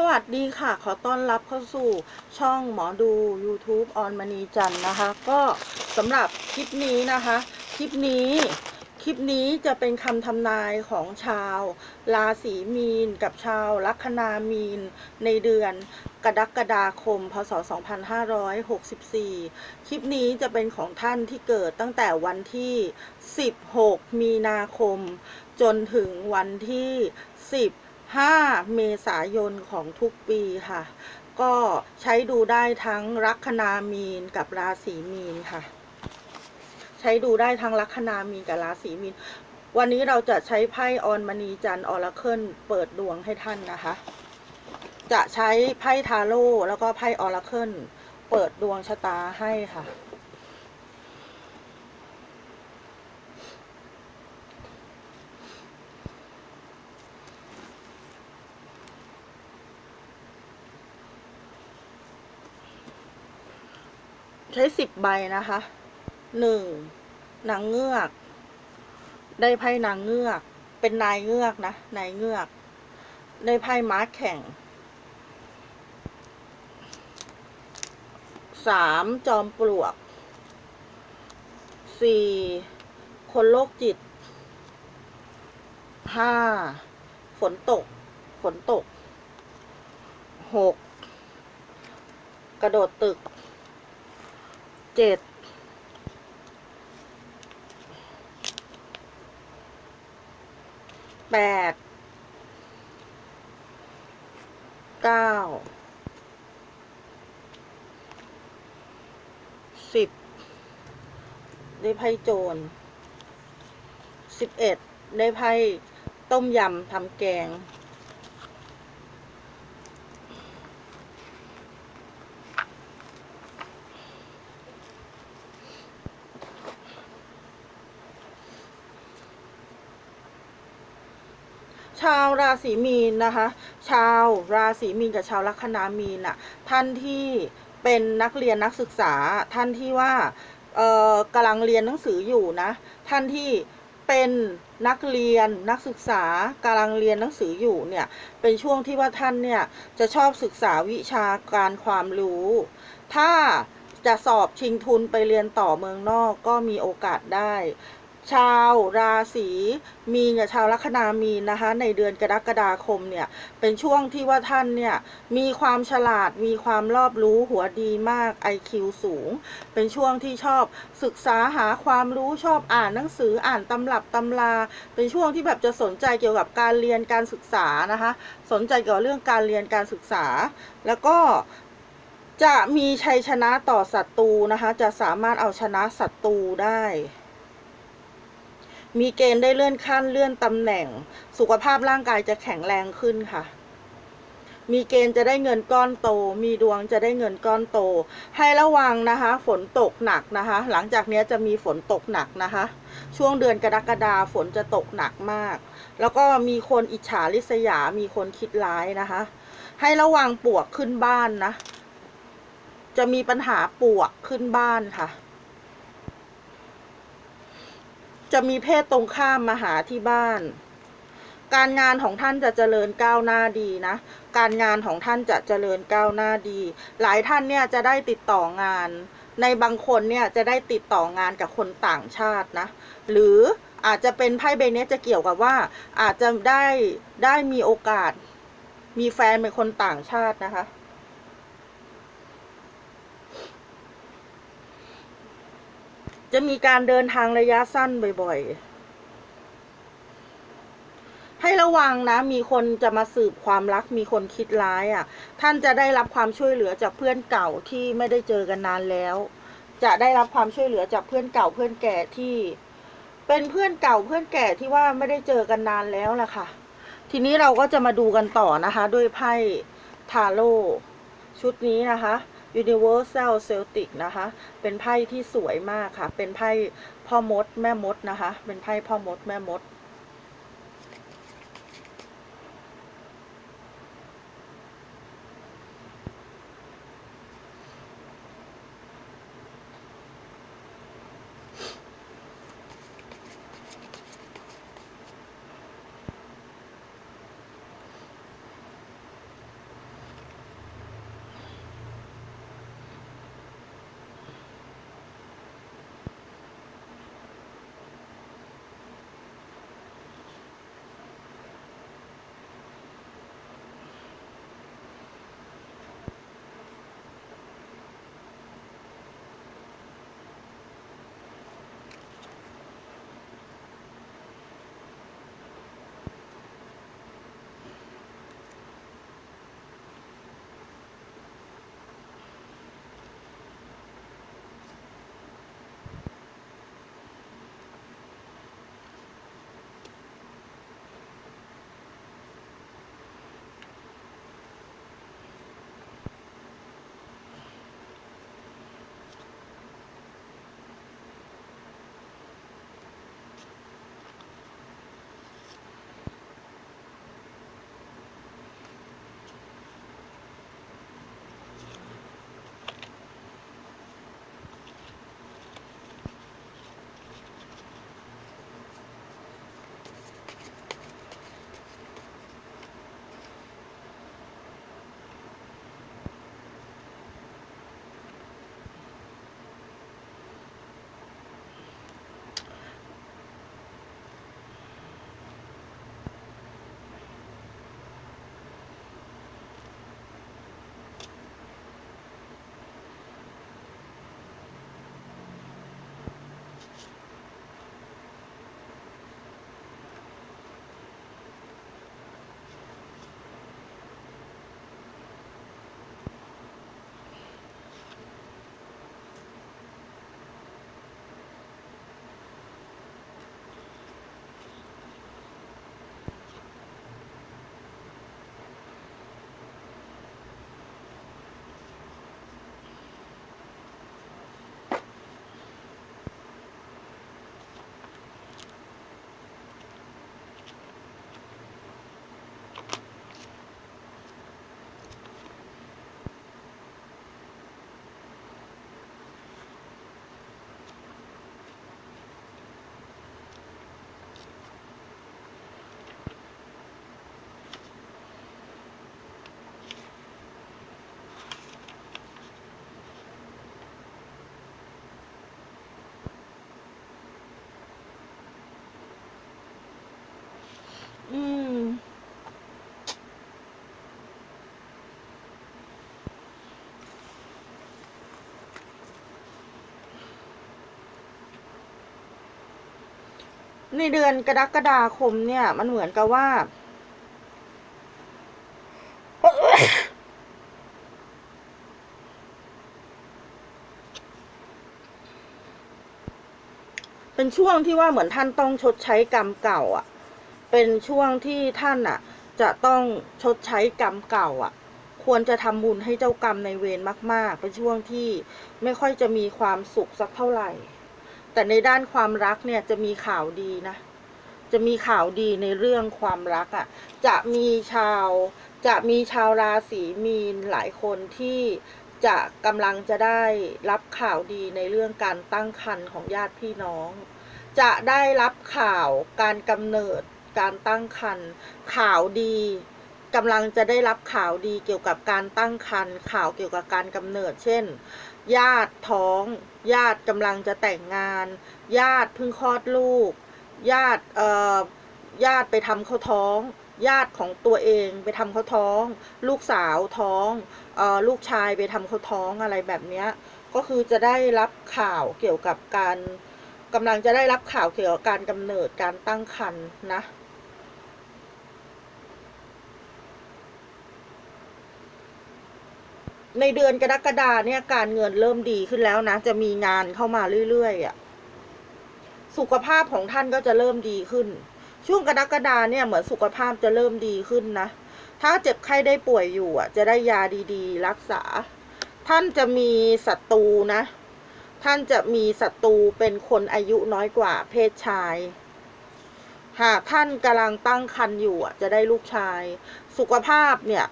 สวัสดีค่ะ ขอต้อนรับเข้าสู่ช่องหมอดู YouTube ออนมณีจันนะคะ ก็สำหรับคลิปนี้นะคะ คลิปนี้คลิปนี้จะเป็นคำทำนายของชาวราศีมีน กับชาวลัคนามีน ในเดือนกรกฎาคม พศ 2564 คลิปนี้จะเป็นของท่านที่เกิดตั้งแต่วันที่ 16 มีนาคม จนถึงวันที่ 10 5 เมษายนของทุกปีค่ะ ก็ใช้ดูได้ทั้งลัคนามีนกับราศีมีนค่ะ ใช้ดูได้ทั้งลัคนามีนกับราศีมีน วันนี้เราจะใช้ไพ่ออนมณีจันออราเคิลเปิดดวงให้ท่านนะคะ จะใช้ไพ่ทาโร่แล้วก็ไพ่ออราเคิลเปิดดวงชะตาให้ค่ะ ใช้สิบใบนะคะหนึ่งนางเงือก ได้ไพ่นางเงือก เป็นนายเงือกนะ นายเงือก ได้ไพ่ม้าแข่งสามจอมปลวกสี่คนโรคจิตห้าฝนตก ฝนตกหกกระโดดตึก เจ็ดแปดเก้าสิบได้ไพ่โจรสิบเอ็ดได้ไพ่ต้มยำทำแกงาวราศีมีนนะคะ ชาวราศีมีนกับชาวลัคนามีนอะท่านที่เป็นนักเรียนนักศึกษาท่านที่ว่าเอ่อกำลังเรียนหนังสืออยู่นะ ท่านที่เป็นนักเรียนนักศึกษากำลังเรียนหนังสืออยู่เนี่ยเป็นช่วงที่ว่าท่านเนี่ยจะชอบศึกษาวิชาการความรู้ ถ้าจะสอบชิงทุนไปเรียนต่อเมืองนอกก็มีโอกาสได้ ชาวราศีมีนกับชาวลัคนามีนนะคะ ในเดือนกรกฎาคมเนี่ย เป็นช่วงที่ว่าท่านเนี่ย มีความฉลาดมีความรอบรู้หัวดีมาก IQ สูง เป็นช่วงที่ชอบศึกษาหาความรู้ชอบอ่านหนังสืออ่านตำรับตำรา เป็นช่วงที่แบบจะสนใจเกี่ยวกับการเรียนการศึกษานะคะ สนใจเกี่ยวกับเรื่องการเรียนการศึกษา แล้วก็จะมีชัยชนะต่อศัตรูนะคะ จะสามารถเอาชนะศัตรูได้ มีเกณฑ์ได้เลื่อนขั้นเลื่อนตำแหน่ง สุขภาพร่างกายจะแข็งแรงขึ้นค่ะ มีเกณฑ์จะได้เงินก้อนโต มีดวงจะได้เงินก้อนโต ให้ระวังนะคะ ฝนตกหนักนะคะ หลังจากนี้จะมีฝนตกหนักนะคะ ช่วงเดือนกรกฎาฝนจะตกหนักมาก แล้วก็มีคนอิจฉาริษยา มีคนคิดร้ายนะคะ ให้ระวังปวกขึ้นบ้านนะ จะมีปัญหาปวกขึ้นบ้านค่ะ จะมีเพศตรงข้ามมาหาที่บ้าน การงานของท่านจะเจริญก้าวหน้าดีนะ การงานของท่านจะเจริญก้าวหน้าดี หลายท่านเนี่ยจะได้ติดต่องาน ในบางคนเนี่ยจะได้ติดต่องานกับคนต่างชาตินะ หรืออาจจะเป็นไพ่ใบนี้จะเกี่ยวกับว่า อาจจะได้ได้มีโอกาส มีแฟนเป็นคนต่างชาตินะคะ จะมีการเดินทางระยะสั้นบ่อยๆ ให้ระวังนะ มีคนจะมาสืบความรัก มีคนคิดร้ายอะ ท่านจะได้รับความช่วยเหลือจากเพื่อนเก่าที่ไม่ได้เจอกันนานแล้ว จะได้รับความช่วยเหลือจากเพื่อนเก่าเพื่อนแก่ที่ เป็นเพื่อนเก่าเพื่อนแก่ที่ว่าไม่ได้เจอกันนานแล้วแหละค่ะ ทีนี้เราก็จะมาดูกันต่อนะคะ ด้วยไพ่ทาโร่ชุดนี้นะคะ Universal Celtic นะคะ เป็นไพ่ที่สวยมากค่ะ เป็นไพ่พ่อมดแม่มดนะคะ เป็นไพ่พ่อมดแม่มด อืม ในเดือนกรกฎาคมเนี่ย มันเหมือนกับว่า เป็นช่วงที่ว่าเหมือนท่านต้องชดใช้กรรมเก่าอะ่ะ เป็นช่วงที่ท่านอะจะต้องชดใช้กรรมเก่าอะควรจะทำบุญให้เจ้ากรรมในเวรมาก ๆ เป็นช่วงที่ไม่ค่อยจะมีความสุขสักเท่าไหร่ แต่ในด้านความรักเนี่ยจะมีข่าวดีนะ จะมีข่าวดีในเรื่องความรักอะ่ะ จะมีชาวจะมีชาวราศีมีนหลายคนที่จะกำลังจะได้รับข่าวดีในเรื่องการตั้งครรภ์ของญาติพี่น้อง จะได้รับข่าวการกำเนิด การตั้งครรภ์ข่าวดีกำลังจะได้รับข่าวดีเกี่ยวกับการตั้งครรภ์ข่าวเกี่ยวกับการกำเนิด เช่น ญาติท้อง ญาติกำลังจะแต่งงาน ญาติเพิ่งคลอดลูก ญาติเอ่อญาติไปทำเขาท้อง ญาติของตัวเองไปทำเขาท้อง ลูกสาวท้องเอ่อลูกชายไปทำเขาท้องอะไรแบบเนี้ยก็คือจะได้รับข่าวเกี่ยวกับการกำลังจะได้รับข่าวเกี่ยวกับการกำเนิดการตั้งครรภ์นะ ในเดือนกรกฎาเนี่ยการเงินเริ่มดีขึ้นแล้วนะ จะมีงานเข้ามาเรื่อยๆอะสุขภาพของท่านก็จะเริ่มดีขึ้น ช่วงกรกฎาเนี่ยเหมือนสุขภาพจะเริ่มดีขึ้นนะ ถ้าเจ็บไข้ได้ป่วยอยู่อะ จะได้ยาดีๆ รักษา ท่านจะมีศัตรูนะ ท่านจะมีศัตรูเป็นคนอายุน้อยกว่าเพศชาย หากท่านกำลังตั้งครรภ์อยู่อะ จะได้ลูกชาย สุขภาพเนี่ย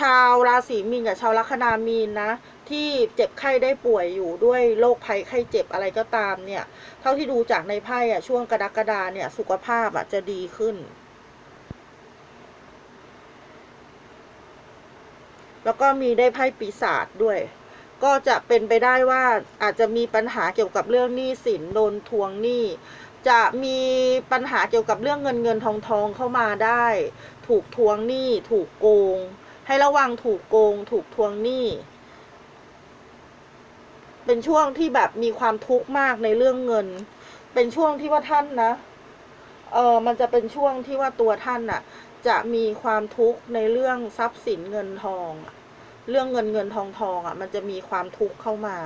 ชาวราศีมีนกับชาวลัคนามีนนะ ที่เจ็บไข้ได้ป่วยอยู่ด้วยโรคภัยไข้เจ็บอะไรก็ตามเนี่ย เท่าที่ดูจากในไพ่อะช่วงกรกฎาเนี่ย สุขภาพอะจะดีขึ้น แล้วก็มีได้ไพ่ปีศาจด้วย ก็จะเป็นไปได้ว่าอาจจะมีปัญหาเกี่ยวกับเรื่องหนี้สินโดนทวงหนี้จะมีปัญหาเกี่ยวกับเรื่องเงินเงินทองทองเข้ามาได้ ถูกทวงหนี้ถูกโกง ให้ระวังถูกโกง ถูกทวงหนี้ เป็นช่วงที่แบบมีความทุกข์มากในเรื่องเงิน เป็นช่วงที่ว่าท่านนะเออมันจะเป็นช่วงที่ว่าตัวท่านน่ะ จะมีความทุกข์ในเรื่องทรัพย์สินเงินทอง เรื่องเงินเงินทองทองอะ มันจะมีความทุกข์เข้ามา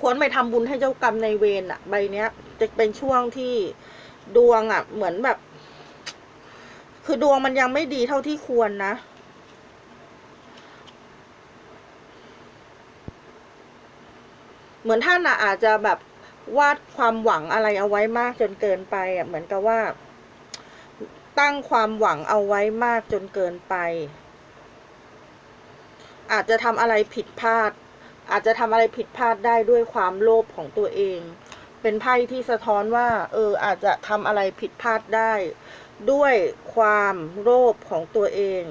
ควรไปทำบุญให้เจ้ากรรมในเวรอะใบเนี้ย จะเป็นช่วงที่ดวงอะเหมือนแบบ คือดวงมันยังไม่ดีเท่าที่ควรนะเหมือนท่านอะอาจจะแบบวาดความหวังอะไรเอาไว้มากจนเกินไปอะเหมือนกับว่า ตั้งความหวังเอาไว้มากจนเกินไป อาจจะทำอะไรผิดพลาด อาจจะทำอะไรผิดพลาดได้ด้วยความโลภของตัวเอง เป็นไพ่ที่สะท้อนว่า เออ อาจจะทำอะไรผิดพลาดได้ ด้วยความโลภของตัวเอง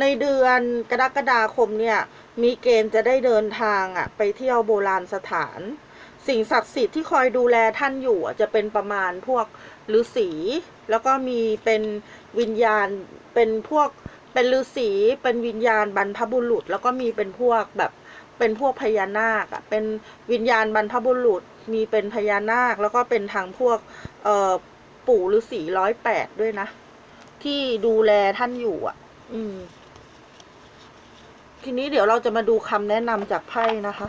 ในเดือนกรกฎาคมเนี่ยมีเกณฑ์จะได้เดินทางอะไปเที่ยวโบราณสถาน สิ่งศักดิ์สิทธิ์ที่คอยดูแลท่านอยู่อะจะเป็นประมาณพวกฤาษีแล้วก็มีเป็นวิญญาณเป็นพวกเป็นฤาษีเป็นวิญญาณบรรพบุรุษ แล้วก็มีเป็นพวกแบบเป็นพวกพญานาคอะเป็นวิญญาณบรรพบุรุษ มีเป็นพญานาค แล้วก็เป็นทางพวกเอ่อปู่ฤาษีร้อยแปดด้วยนะ ที่ดูแลท่านอยู่อะ อืม ทีนี้เดี๋ยวเราจะมาดูคำแนะนำจากไพ่นะคะ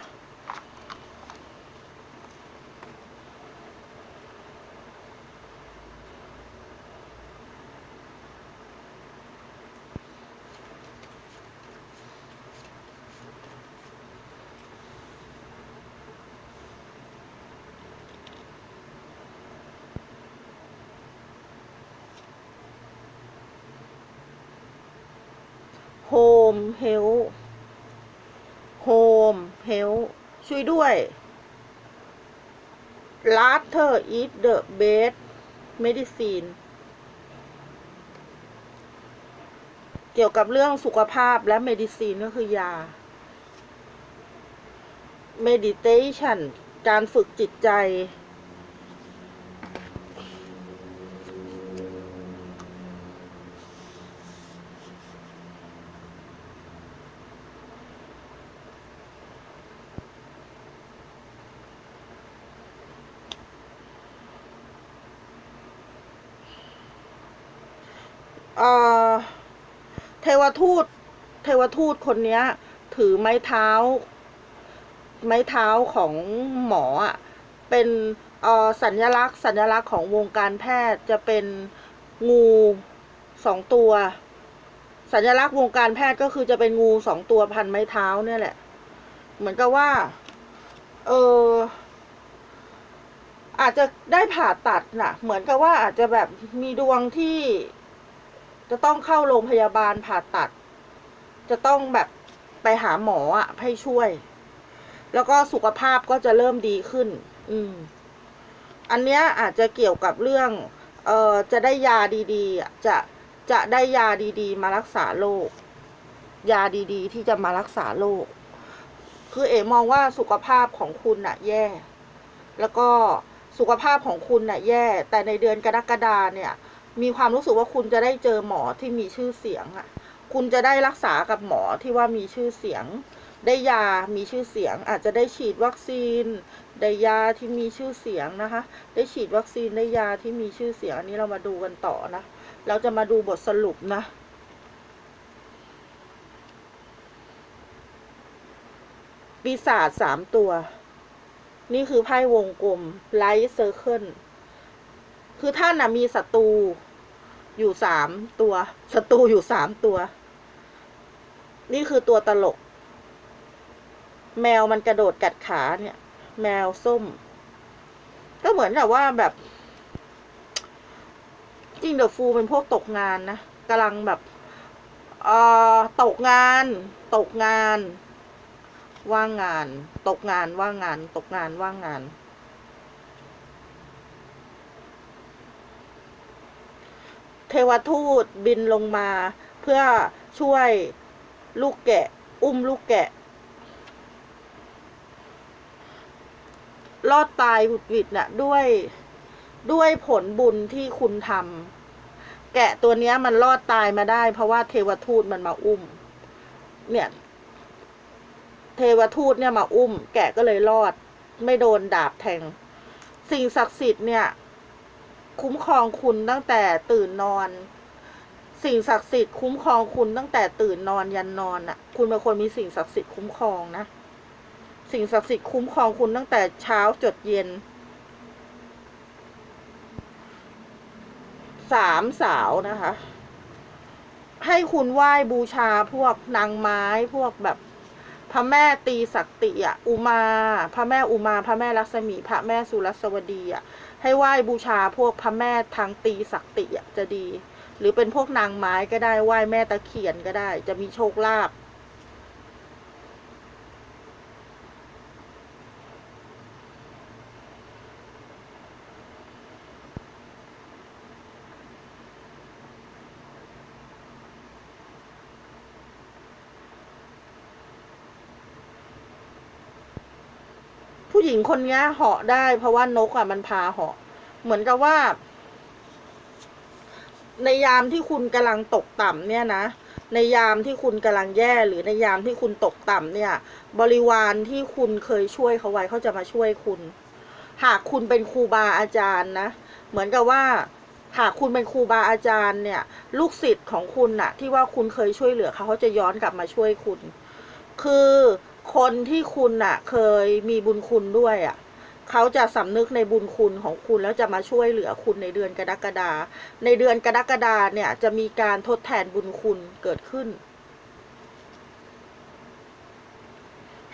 ด้วย Laughter is the best medicine เกี่ยวกับเรื่องสุขภาพและ medicine ก็คือยา meditation การฝึกจิตใจ ทวทูตเทวทูตคนเนี้ย ถือไม้เท้า ไม้เท้าของหมออะเป็นสัญลักษณ์สัญลักษณ์ของวงการแพทย์จะเป็นงูสองตัว สัญลักษณ์วงการแพทย์ก็คือจะเป็นงูสองตัวพันไม้เท้าเนี่ยแหละ เหมือนกับว่า เอออาจจะได้ผ่าตัดน่ะ เหมือนกับว่าอาจจะแบบมีดวงที่ จะต้องเข้าโรงพยาบาลผ่าตัด จะต้องแบบไปหาหมออะให้ช่วย แล้วก็สุขภาพก็จะเริ่มดีขึ้น อืม อันเนี้ยอาจจะเกี่ยวกับเรื่อง เอ่อ จะได้ยาดีๆ จะ จะได้ยาดีๆ มารักษาโรค ยาดีๆ ที่จะมารักษาโรค คือเอ๋มองว่าสุขภาพของคุณน่ะแย่ แล้วก็สุขภาพของคุณน่ะแย่ แต่ในเดือนกรกฎาเนี่ย มีความรู้สึกว่าคุณจะได้เจอหมอที่มีชื่อเสียงอะ คุณจะได้รักษากับหมอที่ว่ามีชื่อเสียง ได้ยามีชื่อเสียง อาจจะได้ฉีดวัคซีน ได้ยาที่มีชื่อเสียงนะคะ ได้ฉีดวัคซีนได้ยาที่มีชื่อเสียง อันนี้เรามาดูกันต่อนะ เราจะมาดูบทสรุปนะปีศาจสามตัว นี่คือไพ่วงกลมไลท์เซอร์เคิลคือท่านน่ะมีศัตรู อยู่สามตัวศัตรูอยู่สามตัว นี่คือตัวตลก แมวมันกระโดดกัดขาเนี่ย แมวส้ม ก็เหมือนกับว่าแบบ จริงเดอะฟูเป็นพวกตกงานนะกำลังแบบเอ่อตกงาน ตกงาน ว่างงาน ตกงานว่างงาน ตกงานว่างงาน เทวทูตบินลงมา เพื่อช่วยลูกแกะ อุ้มลูกแกะ รอดตายหุดหวิดน่ะด้วยด้วยผลบุญที่คุณทำแกะตัวนี้มันรอดตายมาได้ เพราะว่าเทวทูตมันมาอุ้ม เนี่ย เทวทูตเนี่ยมาอุ้ม แกะก็เลยรอด ไม่โดนดาบแทง สิ่งศักดิ์สิทธิ์เนี่ย คุ้มครองคุณตั้งแต่ตื่นนอน สิ่งศักดิ์สิทธิ์คุ้มครองคุณตั้งแต่ตื่นนอนยันนอนน่ะ คุณเป็นคนมีสิ่งศักดิ์สิทธิ์คุ้มครองนะสิ่งศักดิ์สิทธิ์คุ้มครองคุณตั้งแต่เช้าจดเย็นสามสาวนะคะ ให้คุณไหว้บูชาพวกนางไม้พวกแบบพระแม่ตีศักติอะ อุมา พระแม่อุมา พระแม่ลักษมี พระแม่สุรสวดีอะ ให้ไหว้บูชาพวกพระแม่ทางตีศักติอะจะดี หรือเป็นพวกนางไม้ก็ได้ไหว้แม่ตะเคียนก็ได้ จะมีโชคลาภ ผู้หญิงคนนี้เหาะได้ เพราะว่านกอะมันพาเหาะ เหมือนกับว่า ในยามที่คุณกำลังตกต่ำเนี่ยนะในยามที่คุณกำลังแย่หรือในยามที่คุณตกต่ำเนี่ย บริวารที่คุณเคยช่วยเขาไว้เขาจะมาช่วยคุณ หากคุณเป็นครูบาอาจารย์นะ เหมือนกับว่า หากคุณเป็นครูบาอาจารย์เนี่ย ลูกศิษย์ของคุณน่ะ ที่ว่าคุณเคยช่วยเหลือเขาเขาจะย้อนกลับมาช่วยคุณ คือ คนที่คุณน่ะเคยมีบุญคุณด้วยอะเขาจะสำนึกในบุญคุณของคุณแล้วจะมาช่วยเหลือคุณในเดือนกรกฎาในเดือนกรกฎาเนี่ยจะมีการทดแทนบุญคุณเกิดขึ้น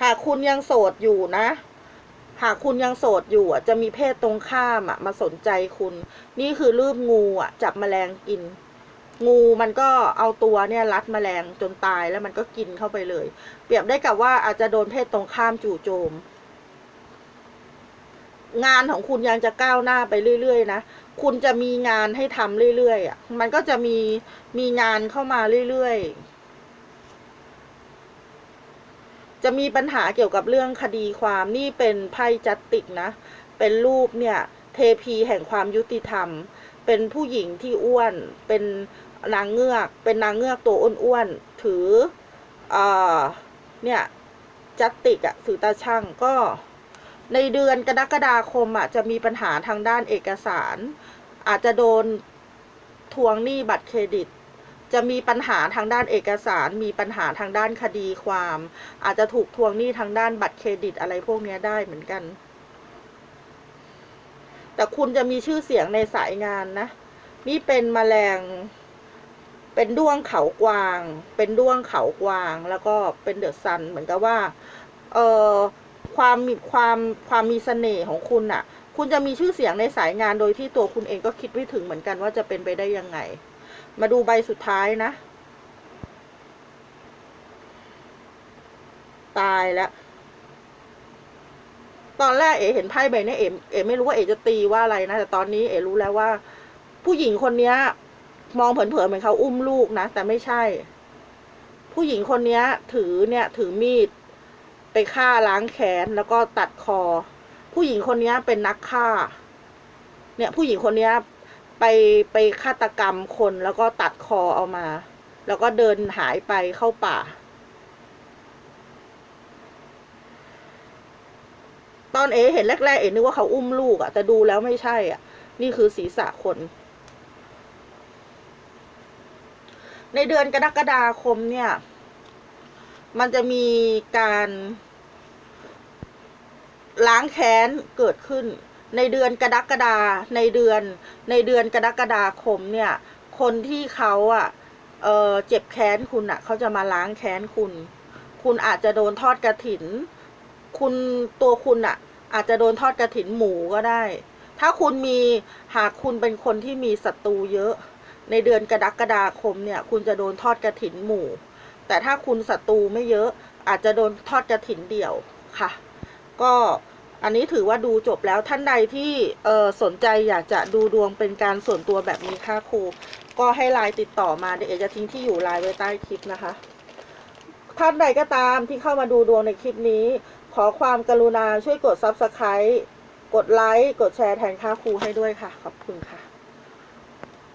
หากคุณยังโสดอยู่นะ หากคุณยังโสดอยู่อะจะมีเพศตรงข้ามอะมาสนใจคุณ นี่คือรูปงูอะจับแมลงกิน งูมันก็เอาตัวเนี่ยรัดแมลงจนตายแล้วมันก็กินเข้าไปเลย เปรียบได้กับว่าอาจจะโดนเพศตรงข้ามจู่โจม งานของคุณยังจะก้าวหน้าไปเรื่อยๆนะคุณจะมีงานให้ทำเรื่อยๆอะมันก็จะมีมีงานเข้ามาเรื่อยๆ จะมีปัญหาเกี่ยวกับเรื่องคดีความนี่เป็นไพ่จัตติกนะ เป็นรูปเนี่ย เทพีแห่งความยุติธรรม เป็นผู้หญิงที่อ้วน เป็น นางเงือกเป็นนางเงือกตัวอ้วนๆถือเอ่อเนี่ยจัตติกอะสือตาช่างก็ในเดือนกรกฎาคมอะจะมีปัญหาทางด้านเอกสาร อาจจะโดนทวงหนี้บัตรเครดิต จะมีปัญหาทางด้านเอกสาร มีปัญหาทางด้านคดีความ อาจจะถูกทวงหนี้ทางด้านบัตรเครดิตอะไรพวกนี้ได้เหมือนกัน แต่คุณจะมีชื่อเสียงในสายงานนะ นี่เป็นแมลง เป็นด้วงเขากวาง เป็นด้วงเขากวาง แล้วก็เป็นเดอะซัน เหมือนกับว่า เอ่อ ความมีความความมีเสน่ห์ของคุณอะคุณจะมีชื่อเสียงในสายงานโดยที่ตัวคุณเองก็คิดไม่ถึงเหมือนกันว่าจะเป็นไปได้ยังไง มาดูใบสุดท้ายนะ ตายแล้วตอนแรกเอ๋เห็นไพ่ใบนี้เอ๋เอ๋ไม่รู้ว่าเอ๋จะตีว่าอะไรนะ แต่ตอนนี้เอ๋รู้แล้วว่า ผู้หญิงคนเนี้ย มองเผินๆเหมือนเขาอุ้มลูกนะ แต่ไม่ใช่ ผู้หญิงคนนี้ถือเนี่ยถือมีดไปฆ่าล้างแค้นแล้วก็ตัดคอ ผู้หญิงคนนี้เป็นนักฆ่า เนี่ยผู้หญิงคนนี้ไปไปฆาตกรรมคนแล้วก็ตัดคอเอามา แล้วก็เดินหายไปเข้าป่า ตอนเอ๋เห็นแรกๆเอ๋นึกว่าเขาอุ้มลูกอะแต่ดูแล้วไม่ใช่อะนี่คือศีรษะคน ในเดือนกรกฎาคมเนี่ย มันจะมีการล้างแค้นเกิดขึ้น ในเดือนกรกฎาในเดือน ในเดือนกรกฎาคมเนี่ย คนที่เขาอะเออเจ็บแค้นคุณอะเขาจะมาล้างแค้นคุณ คุณอาจจะโดนทอดกระถิน คุณตัวคุณอะ อาจจะโดนทอดกระถินหมูก็ได้ ถ้าคุณมีหากคุณเป็นคนที่มีศัตรูเยอะ ในเดือนกรกฎาคมเนี่ย คุณจะโดนทอดกระถินหมู่ แต่ถ้าคุณศัตรูไม่เยอะ อาจจะโดนทอดกระถินเดี่ยวค่ะ ก็อันนี้ถือว่าดูจบแล้วท่านใดที่เออสนใจอยากจะดูดวงเป็นการส่วนตัวแบบนี้ค่ะครู ก็ให้ไลน์ติดต่อมาเดี๋ยวเอจะทิ้งที่อยู่ไลน์ไว้ใต้คลิปนะคะ ท่านใดก็ตามที่เข้ามาดูดวงในคลิปนี้ ขอความกรุณาช่วยกด Subscribe กดไลค์กดแชร์แทนค่าครูให้ด้วยค่ะ ขอบคุณค่ะ